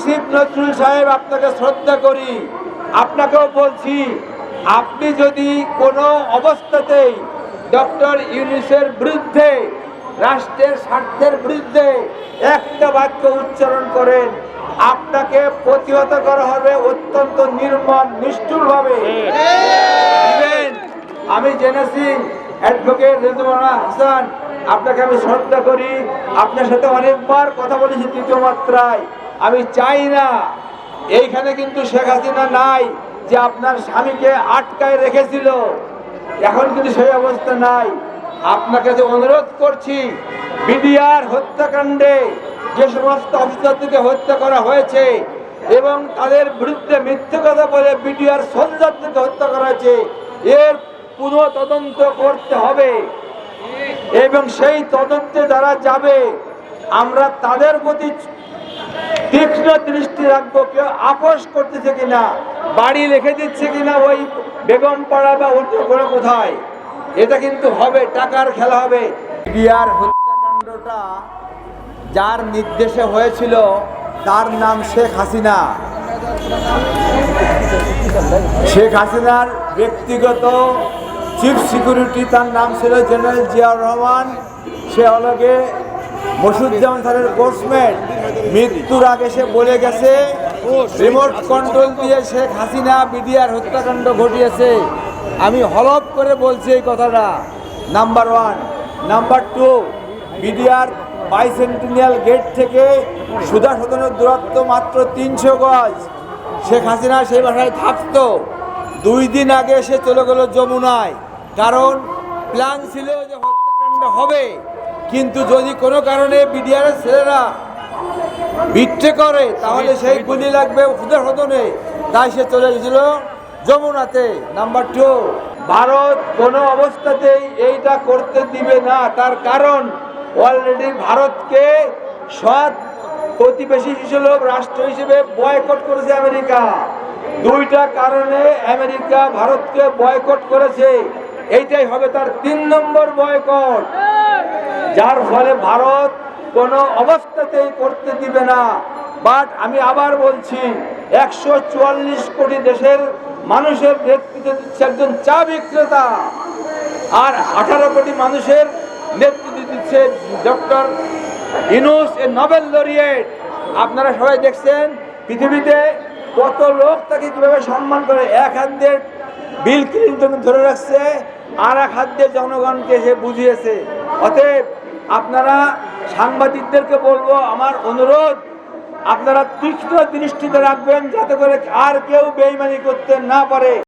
আসিফ নজরুল সাহেব আপনাকে শ্রদ্ধা করি। আপনাকেও বলছি, আপনি যদি কোনো অবস্থাতেই ডক্টর ইউনিসের বিরুদ্ধে, রাষ্ট্রের স্বার্থের বিরুদ্ধে একটা বাক্য উচ্চারণ করেন, আপনাকে প্রতিহত করা হবে অত্যন্ত নির্মম, নিষ্ঠুরভাবে। আমি জেনেছি অ্যাডভোকেট রেজওয়ানা হাসান, আপনাকে আমি শ্রদ্ধা করি। আপনার সাথে অনেকবার কথা বলেছি তৃতীয় মাত্রায়। আমি চাই না। এইখানে কিন্তু শেখ হাসিনা নাই যে আপনার স্বামীকে আটকায় রেখেছিল। এখন কিন্তু সেই অবস্থা নাই। আপনাকে যে অনুরোধ করছি, বিডিআর হত্যাকাণ্ডে যে সমস্ত অফিসারদেরকে হত্যা করা হয়েছে এবং তাদের বিরুদ্ধে মিথ্যে কথা বলে বিডিআর সোলজারদেরকে হত্যা করা হয়েছে, এর পুনঃ তদন্ত করতে হবে। এবং সেই তদন্তে যারা যাবে, আমরা তাদের প্রতি তীক্ষ্ণ দৃষ্টি রাখব, কেউ আপোষ করতেছে কিনা, বাড়ি রেখে দিচ্ছে কিনা, ওই বেগম পাড়া বা অন্য কোনো কোথায়? এটা কিন্তু হবে, টাকার খেলা হবে। বিডিআর হত্যাকাণ্ডটা যার নির্দেশে হয়েছিল, তার নাম শেখ হাসিনা। শেখ হাসিনার ব্যক্তিগত চিফ সিকিউরিটি, তার নাম ছিল জেনারেল জিয়াউর রহমান। সে হলগে মসুজ্জামান স্যারের কোর্সমেট মৃত্যুর আগে সে বলে গেছে রিমোট কন্ট্রোল দিয়ে শেখ হাসিনা, বিডিআর হত্যাকাণ্ড ঘটিয়েছে। আমি হলপ করে বলছি এই কথাটা। Number one number two BDR bicentennial gate থেকে সুধা সদনের দূরত্ব মাত্র তিনশো গজ। শেখ হাসিনা সেই বাসায় থাকতো। দুই দিন আগে সে চলে গেল যমুনায়। কারণ প্ল্যান ছিল যে হত্যাকাণ্ড হবে। কিন্তু যদি কোনো কারণে বিডিআরের ছেলেরা বিট্রে করে তাহলে সেই গুলি লাগবে সুধা সদনে তাই সে চলে গেছিল যমুনাতে। নাম্বার টু ভারত কোনো অবস্থাতেই এইটা করতে দিবে না। তার কারণ অলরেডি ভারতকে সৎ প্রতিবেশী হিসেবে রাষ্ট্র হিসেবে বয়কট করেছে আমেরিকা। দুইটা কারণে আমেরিকা ভারতকে বয়কট করেছে। এইটাই হবে তার তিন নম্বর বয়কট যার ফলে ভারত কোনো অবস্থাতেই করতে দিবে না। বাট আমি আবার বলছি, একশো চুয়াল্লিশ কোটি দেশের মানুষের নেতৃত্ব দিচ্ছে একজন চা বিক্রেতা। আর আঠারো কোটি মানুষের নেতৃত্ব দিচ্ছে doctor Yunus a Nobel laureate. আপনারা সবাই দেখছেন, পৃথিবীতে কত লোক তাকে কীভাবে সম্মান করে, এক হাত দিয়ে বিল ক্লিন্টন ধরে রাখছে, আর এক হাত দিয়ে জনগণকে সে বুঝিয়েছে। অতএব আপনারা সাংবাদিকদেরকে বলব, আমার অনুরোধ, আপনারা তীক্ষ্ণ দৃষ্টিতে রাখবেন যাতে করে আর কেউ বেইমানি করতে না পারে।